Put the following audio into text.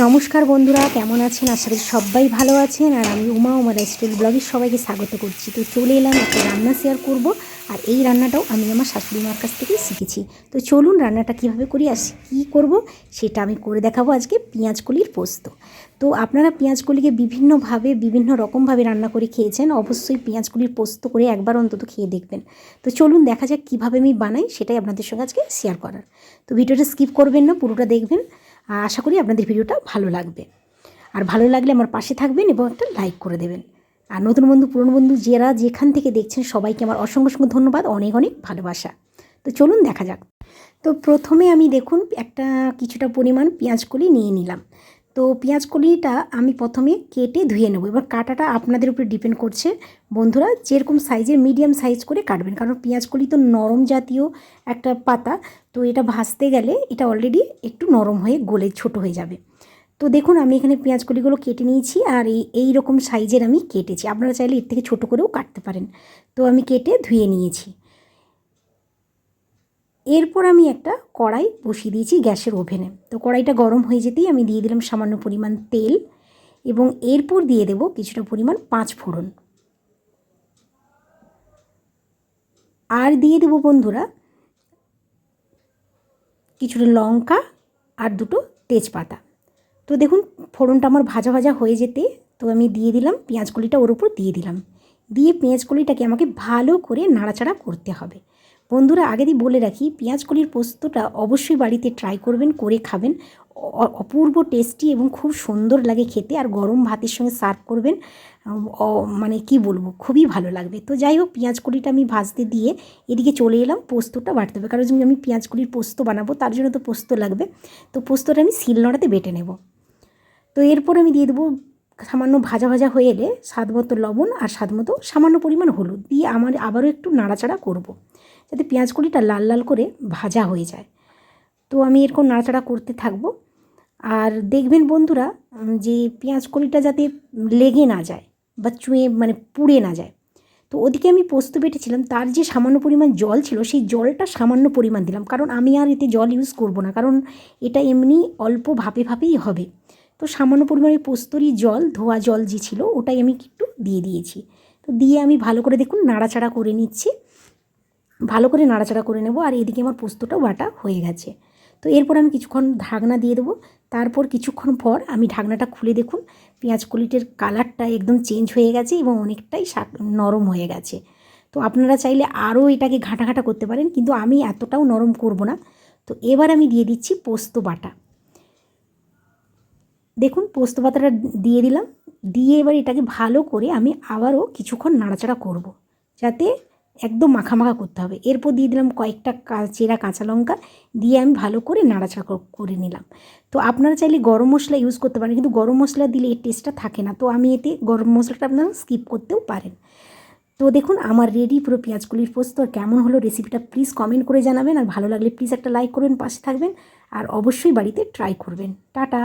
নমস্কার বন্ধুরা, কেমন আছেন? আশা করি সবাই ভালো আছেন। আর আমি উমা উমা স্টাইল ব্লগের সবাইকে স্বাগত করছি। তো চলে এলাম একটা রান্না শেয়ার করব। আর এই রান্নাটাও আমি আমার শাশুড়ি মার কাছ থেকেই শিখেছি। তো চলুন রান্নাটা কীভাবে করি আর কী করব, সেটা আমি করে দেখাবো আজকে পেঁয়াজকলির পোস্ত। তো আপনারা পেঁয়াজকলিকে বিভিন্নভাবে, বিভিন্ন রকমভাবে রান্না করে খেয়েছেন। অবশ্যই পেঁয়াজকলির পোস্ত করে একবার অন্তত খেয়ে দেখবেন। তো চলুন দেখা যাক কীভাবে আমি বানাই, সেটাই আপনাদের সঙ্গে আজকে শেয়ার করার। তো ভিডিওটা স্কিপ করবেন না, পুরোটা দেখবেন। আশা করি আপনাদের ভিডিওটা ভালো লাগবে। আর ভালো লাগলে আমার পাশে থাকবেন এবং একটা লাইক করে দেবেন। আর নতুন বন্ধু, পুরনো বন্ধু, যারা যেখান থেকে দেখছেন, সবাইকে আমার অসংখ্য অসংখ্য ধন্যবাদ, অনেক অনেক ভালোবাসা। তো চলুন দেখা যাক। তো প্রথমে আমি দেখুন একটা কিছুটা পরিমাণ পেঁয়াজকলি নিয়ে নিলাম। তো পেঁয়াজ কলিটা আমি প্রথমে কেটে ধুয়ে নেব। এবার কাটাটা আপনাদের উপরে ডিপেন্ড করছে। বন্ধুরা, যেরকম সাইজের মিডিয়াম সাইজ করে কাটবেন, কারণ পেঁয়াজ কলি তো নরম জাতীয় একটা পাতা, তো এটা ভাজতে গেলে এটা অলরেডি একটু নরম হয়ে গলে ছোট হয়ে যাবে। তো দেখুন, আমি এখানে পেঁয়াজ কলিগুলো কেটে নিয়েছি আর এই এই রকম সাইজের আমি কেটেছি। আপনারা চাইলে এর থেকে ছোট করেও কাটতে পারেন। তো আমি কেটে ধুয়ে নিয়েছি। এরপর আমি একটা কড়াই বসিয়ে দিয়েছি গ্যাসের ওভেনে। তো কড়াইটা গরম হয়ে যেতেই আমি দিয়ে দিলাম সামান্য পরিমাণ তেল এবং এরপর দিয়ে দেব কিছুটা পরিমাণ পাঁচ ফোড়ন। আর দিয়ে দেব বন্ধুরা কিছুটা লঙ্কা আর দুটো তেজপাতা। তো দেখুন, ফোড়নটা আমার ভাজা ভাজা হয়ে যেতে, তো আমি দিয়ে দিলাম পেঁয়াজকলিটা ওর উপর দিয়ে দিলাম। দিয়ে পেঁয়াজকলিটাকে আমাকে ভালো করে নাড়াচাড়া করতে হবে। বন্ধুরা, আগে দিয়ে বলে রাখি, পেঁয়াজকলির পোস্তটা অবশ্যই বাড়িতে ট্রাই করবেন, করে খাবেন। অপূর্ব টেস্টি এবং খুব সুন্দর লাগে খেতে আর গরম ভাতের সঙ্গে সার্ভ করবেন। মানে কি বলব, খুবই ভালো লাগবে। তো যাই হোক, পেঁয়াজকলিটা আমি ভাজতে দিয়ে এদিকে চলে এলাম, পোস্তটা বাটতে হবে। কারণ আমি পেঁয়াজকলির পোস্ত বানাবো, তার জন্য তো পোস্ত লাগবে। তো পোস্তটা আমি শিলনোড়াতে বেটে নেব। তো এরপর আমি দিয়ে দেবো সামান্য ভাজা ভাজা হয়ে এলে স্বাদ মতো লবণ আর স্বাদ মতো সামান্য পরিমাণ হলুদ দিয়ে আমার আবারও একটু নাড়াচাড়া করব। যাতে পেঁয়াজ কলিটা লাল লাল করে ভাজা হয়ে যায় তো আমি এরকম নাড়াচাড়া করতে থাকব আর দেখবেন বন্ধুরা যে পেঁয়াজ কলিটা যাতে লেগে না যায় বা চুঁয়ে মানে পুড়ে না যায়, তো ওদিকে আমি পোস্ত বেটেছিলাম, তার যে সামান্য পরিমাণ জল ছিল সেই জলটা সামান্য পরিমাণ দিলাম, কারণ আমি আর এতে জল ইউজ করব না, কারণ এটা এমনি অল্প ভাপে ভাপেই হবে তো সামান্য পরিমাণে পোস্তরই জল, ধোয়া জল যে ছিল, ওটাই আমি একটু দিয়ে দিয়েছি। তো দিয়ে আমি ভালো করে দেখুন নাড়াচাড়া করে নিচ্ছি। ভালো করে নাড়াচাড়া করে নেব আর এদিকে আমার পোস্তটাও বাটা হয়ে গেছে। তো এরপর আমি কিছুক্ষণ ঢাকনা দিয়ে দেবো। তারপর কিছুক্ষণ পর আমি ঢাকনাটা খুলে দেখুন, পেঁয়াজ কলিটের কালারটা একদম চেঞ্জ হয়ে গেছে এবং অনেকটাই শাক নরম হয়ে গেছে। তো আপনারা চাইলে আরও এটাকে ঘাঁটা ঘাঁটা করতে পারেন, কিন্তু আমি এতটাও নরম করব না। তো এবার আমি দিয়ে দিচ্ছি পোস্ত বাটা। দেখুন, পোস্ত পাতাটা দিয়ে দিলাম। দিয়ে এবার এটাকে ভালো করে আমি আবারও কিছুক্ষণ নাড়াচাড়া করব। যাতে একদম মাখা মাখা করতে হবে। এরপর দিয়ে দিলাম কয়েকটা চেরা কাঁচা লঙ্কা, দিয়ে আমি ভালো করে নাড়াচাড়া করে নিলাম। তো আপনারা চাইলে গরম মশলা ইউজ করতে পারেন, কিন্তু গরম মশলা দিলে এর টেস্টটা থাকে না। তো আমি এতে গরম মশলাটা আপনারা স্কিপ করতেও পারেন। তো দেখুন, আমার রেডি পুরো পেঁয়াজগুলির পোস্ত, আর কেমন হলো রেসিপিটা প্লিজ কমেন্ট করে জানাবেন। আর ভালো লাগলে প্লিজ একটা লাইক করবেন পাশে থাকবেন। আর অবশ্যই বাড়িতে ট্রাই করবেন। টাটা!